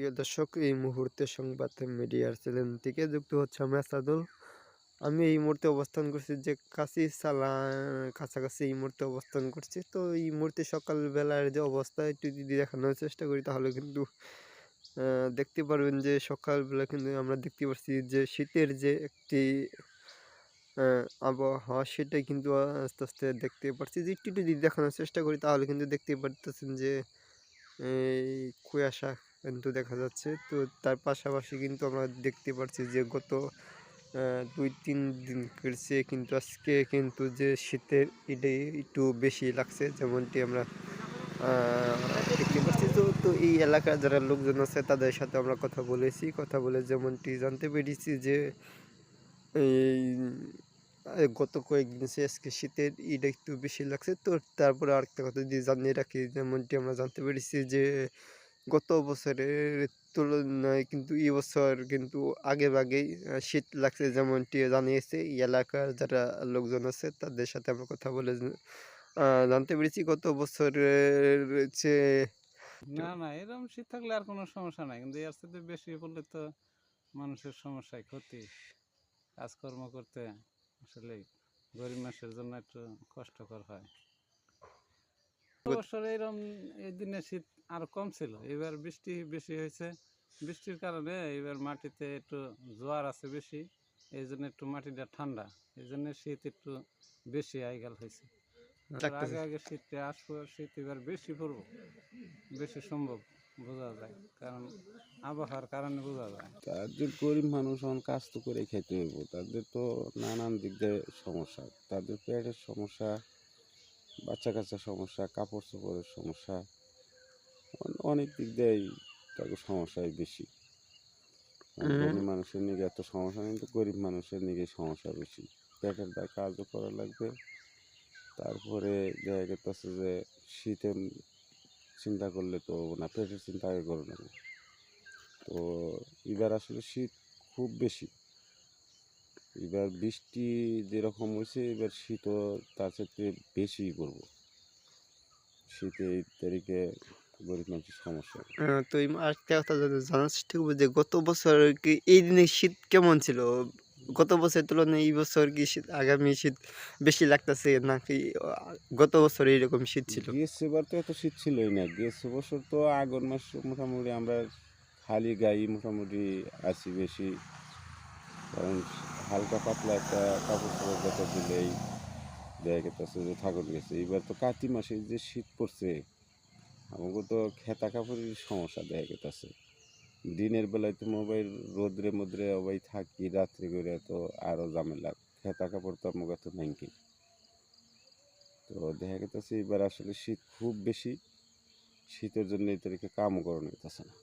প্রিয় দর্শক, এই মুহূর্তে সংবাদ মিডিয়ার চ্যানেল থেকে যুক্ত হচ্ছে আমি আসাদুল। আমি এই মুহূর্তে অবস্থান করছি যে কাশি সালা কাছাকাছি এই মুহূর্তে অবস্থান করছি। তো এই মুহূর্তে সকালবেলার যে অবস্থা, একটু যদি দেখানোর চেষ্টা করি, তাহলে কিন্তু দেখতে পারবেন যে সকালবেলা কিন্তু আমরা দেখতে পাচ্ছি যে শীতের যে একটি আবহাওয়া সেটাই কিন্তু আস্তে আস্তে দেখতে পাচ্ছি যে একটু যদি দেখানোর চেষ্টা করি, তাহলে কিন্তু দেখতে পারতেছেন যে, এই কুয়াশা কিন্তু দেখা যাচ্ছে, তো তার পাশাপাশি কিন্তু আমরা দেখতে পাচ্ছি যে গত দুই, তিন দিন কেটে কিন্তু আজকে কিন্তু যে শীতের এটাই একটু বেশি লাগছে, যেমনটি আমরা দেখতে পাচ্ছি। তো তো এই এলাকার যারা লোকজন আছে, তাদের সাথে আমরা কথা বলেছি। কথা বলে যেমনটি জানতে পেরেছি যে, এই গত কয়েকদিন সে আজকে শীতের ঈদ একটু বেশি লাগছে, তো তারপরে আরেকটা কথা যদি জানিয়ে রাখি, যেমনটি আমরা জানতে পেরেছি যে গত বছরের তুলনায় কিন্তু এই বছর কিন্তু আগে আহ, শীত লাগছে যেমনটি জানিয়েছে এই এলাকার যারা লোকজন আছে তাদের সাথে আমরা কথা বলে জানতে পেরেছি। গত বছরের চেয়ে না না এরকম শীত থাকলে আর কোনো সমস্যা নাই। কিন্তু এর সাথে বেশি পড়লে তো মানুষের সমস্যায় ক্ষতি। কাজকর্ম করতে আসলে গরিব মানুষের জন্য একটু কষ্টকর হয়। বছর এরকম এই দিনে শীত আরও কম ছিল। এবার বৃষ্টি বেশি হয়েছে। বৃষ্টির কারণে এবার মাটিতে একটু জোয়ার আছে বেশি। এই জন্য একটু মাটিটা ঠান্ডা। এই জন্য শীত একটু বেশি আইগাল হয়েছে। আগে আগে শীতে আসব শীত এবার বেশি পড়ব। বেশি সম্ভব বোঝা যায়। কারণ আবহাওয়ার কারণে বোঝা যায়। তাদের গরিব মানুষ এখন কাজ তো করে খেতে হইব। তাদের তো নানান দিক দিয়ে সমস্যা। তাদের পেটের সমস্যা বাচ্চা কাচ্চার সমস্যা কাপড় চোপড়ের সমস্যা। অনেক দিক দিয়েই তাদের সমস্যায় বেশি। ধনী মানুষের নিকে এত সমস্যা নেই কিন্তু গরিব মানুষের নিকে সমস্যা বেশি। পেটের দায় কাজও করা লাগবে। তারপরে দেখা গেছে যে শীতে চিন্তা করলে তো না পেটের চিন্তা আগে করে নেব তো এবার আসলে শীত খুব বেশি। এবার বৃষ্টি যেরকম হয়েছে এবার শীতও তার সাথে বেশি পড়ব। শীতে এই তারিখে গরিব মানুষের সমস্যা। আহ, তো এই আরেকটা কথা জানা- জানার চেষ্টা করব যে গত বছর কি এই দিনে শীত কেমন ছিল? গত বছরের তুলনায় এই বছর কি শীত আগামী শীত বেশি লাগতেছে নাকি গত বছর এইরকম শীত ছিল? গিয়েছে এবার তো এত শীত ছিলই না। গিয়েছে বছর তো আগন মাস মোটামুটি আমরা খালি গায়ে মোটামুটি আছি বেশি। কারণ হালকা পাতলা একটা কাপড় চাপড় বেতা দিলেই দেখা গেছে যে থাকুন গেছে। এবার তো কাতি মাসে যে শীত পড়ছে আমাকে তো খেতা কাপড়ের সমস্যা দেখা গেতেছে। দিনের বেলায় তো মোবাইল, রোদ্রে মোদ্রে অবাই থাকি, রাত্রে করে তো আরও ঝামেলা। খেতা কাপড় তো আমাকে তো নাইকি তো দেখা গেতেছে এবার আসলে শীত খুব বেশি, শীতের জন্য এই তারিখে কামও করানো যেতেছে না।